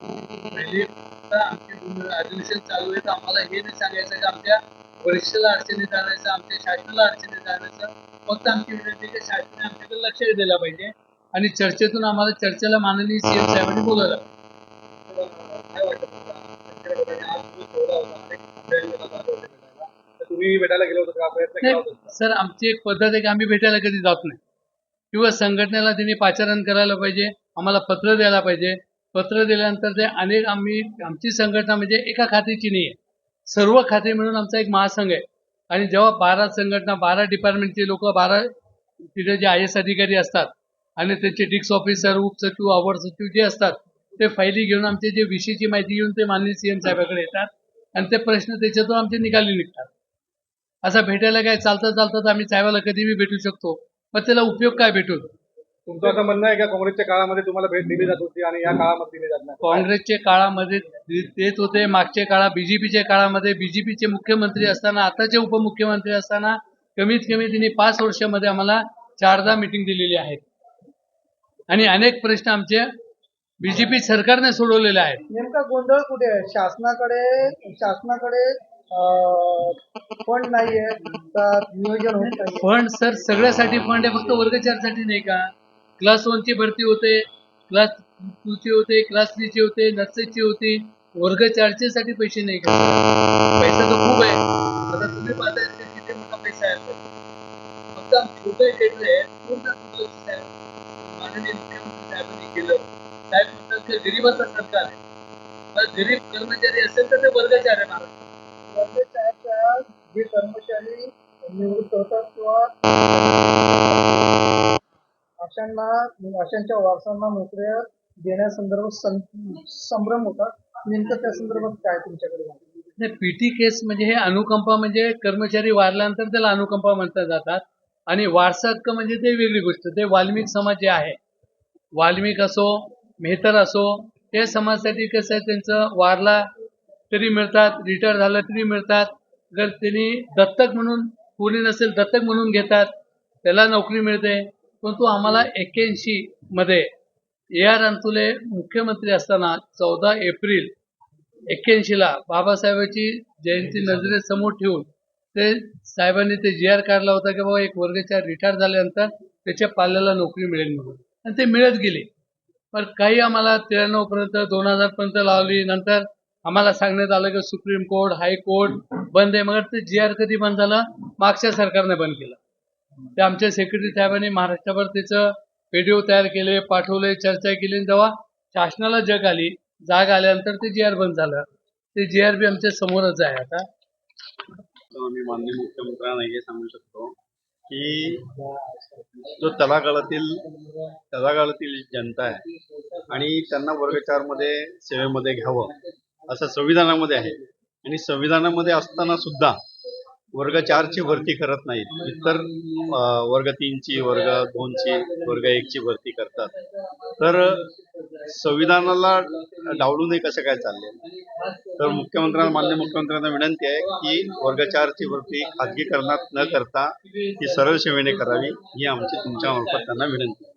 म्हणजे पहिले अधिवेशन चालू आहे तर आम्हाला हे नाही सांगायचं की आमच्या वरिष्ठला अडचणी जाण्याचं आमच्या शासनाला अडचणी जाण्याचं फक्त आमची विनंती की शासनाने आमच्याकडे लक्ष दिलं पाहिजे आणि चर्चेतून आम्हाला चर्चेला माननीय सीएम साहेबांनी बोलवलं. तुम्ही भेटायला गेलो होतो का? प्रयत्न सर आमची एक पद्धत आहे की आम्ही भेटायला कधी जात नाही. किंवा संघटनेला त्यांनी पाचारण करायला पाहिजे आम्हाला पत्र द्यायला पाहिजे पत्र दिल्यानंतर ते अनेक आम्ही आमची संघटना म्हणजे एका खात्याची नाही आहे सर्व खाते मिळून आमचा एक महासंघ आहे. आणि जेव्हा बारा संघटना बारा डिपार्टमेंटचे लोक बारा तिथे जे आय एस अधिकारी असतात आणि त्यांचे डिक्स ऑफिसर उपसचिव अवर सचिव जे असतात ते फायली घेऊन आमचे जे विषयीची माहिती घेऊन ते माननीय सीएम साहेबाकडे येतात आणि ते प्रश्न त्याच्यातून आमचे निकाली निघतात. असा भेटायला काय चालता चालता तर आम्ही साहेबाला कधी बी भेटू शकतो. पण त्याला उपयोग काय भेटू तुमचं असं म्हणणं आहे का काँग्रेसच्या काळामध्ये तुम्हाला भेट दिली जात होती आणि या काळामध्ये दिली जात नाही? काँग्रेसच्या काळामध्ये देत होते मागच्या काळात बीजेपीच्या काळामध्ये बीजेपीचे मुख्यमंत्री असताना आताचे उपमुख्यमंत्री असताना कमीत कमी त्यांनी पाच वर्षामध्ये आम्हाला चारदा मिटिंग दिलेली आहेत. आणि अनेक प्रश्न आमचे बीजेपी सरकारने सोडवलेले आहेत. नेमका गोंधळ कुठे आहे? शासनाकडे शासनाकडे फंड नाहीये. नियोजन होत नाही फंड सर सगळ्यासाठी फंड आहे फक्त वर्ग चारसाठी नाही का? क्लास वनची भरती होते क्लास टूची होते क्लास थ्रीची होते नर्सरीची होती. वर्ग चारशेसाठी पैसे नाही का? पैसा तर खूप आहे. आता तुम्ही पाहताय की किती मोठा पैसा आहे. फक्त छोटं छोटे क्षेत्र आहे. पूर्ण दुर्लक्ष माननीय मुख्यमंत्री साहेबांनी केलं. साहेब म्हणतात की गरीबाचं सरकार आहे. पण गरीब कर्मचारी असेल तर ते वर्ग चार आहे महाराष्ट्रात. वर्गचारच्या जे कर्मचारी निवृत्त होतात किंवा अशांना अशांच्या वारसांना नोकऱ्या देण्यासंदर्भात सं- संभ्रम होतात नेमकं त्या संदर्भात काय तुमच्याकडे नाही पीटी केस म्हणजे हे अनुकंपा म्हणजे कर्मचारी वारल्यानंतर त्याला अनुकंपा म्हणतात जातात. आणि वारसा हक्क म्हणजे ते वेगळी गोष्ट. ते वाल्मिक समाज जे आहे वाल्मिक असो मेहतर असो ते समाजासाठी कसं आहे त्यांचं वारला तरी मिळतात रिटायर झालं तरी मिळतात. जर त्यांनी दत्तक म्हणून कोणी नसेल दत्तक म्हणून घेतात त्याला नोकरी मिळते. परंतु आम्हाला एक्क्याऐंशी मध्ये ए आर अंतुले मुख्यमंत्री असताना चौदा एप्रिल एक्क्याऐंशी ला बाबासाहेबांची जयंती नजरेसमोर ठेवून ते साहेबांनी ते जी आर काढला होता की बाबा एक वर्गाच्या रिटायर झाल्यानंतर त्याच्या पाल्याला नोकरी मिळेल म्हणून. आणि ते मिळत गेले. पण काही आम्हाला त्र्याण्णव पर्यंत दोन हजार पर्यंत लावली. नंतर आम्हाला सांगण्यात आलं की सुप्रीम कोर्ट हायकोर्ट बंद आहे. मग ते जी आर कधी बंद झालं? मागच्या सरकारने बंद केलं. ते आमच्या सेक्रेटरी साहेबांनी महाराष्ट्रभर त्याचं व्हिडिओ तयार केले पाठवले चर्चा केली. तेव्हा शासनाला जग आली जाग आल्यानंतर ते जी आर बंद झालं. ते जी आर बी आमच्या समोरच आहे आता. आम्ही माननीय मुख्यमंत्र्यांना हे सांगू शकतो की जो तलागाळातील तलागाळातील जनता आहे आणि त्यांना वर्ग चारमध्ये सेवेमध्ये घ्यावं असं संविधानामध्ये आहे. आणि संविधानामध्ये असताना सुद्धा वर्ग चारची भरती करत नाहीत. इतर वर्ग तीनची वर्ग दोनची वर्ग एकची भरती करतात. तर संविधानाला डावलून हे कसं काय चाललंय तर मुख्यमंत्र्यांना मान्य मुख्यमंत्र्यांना विनंती आहे की वर्ग चारची भरती खाजगीकरणात न करता ती सरळ सेवेने करावी ही आमची तुमच्या मार्फत त्यांना विनंती आहे.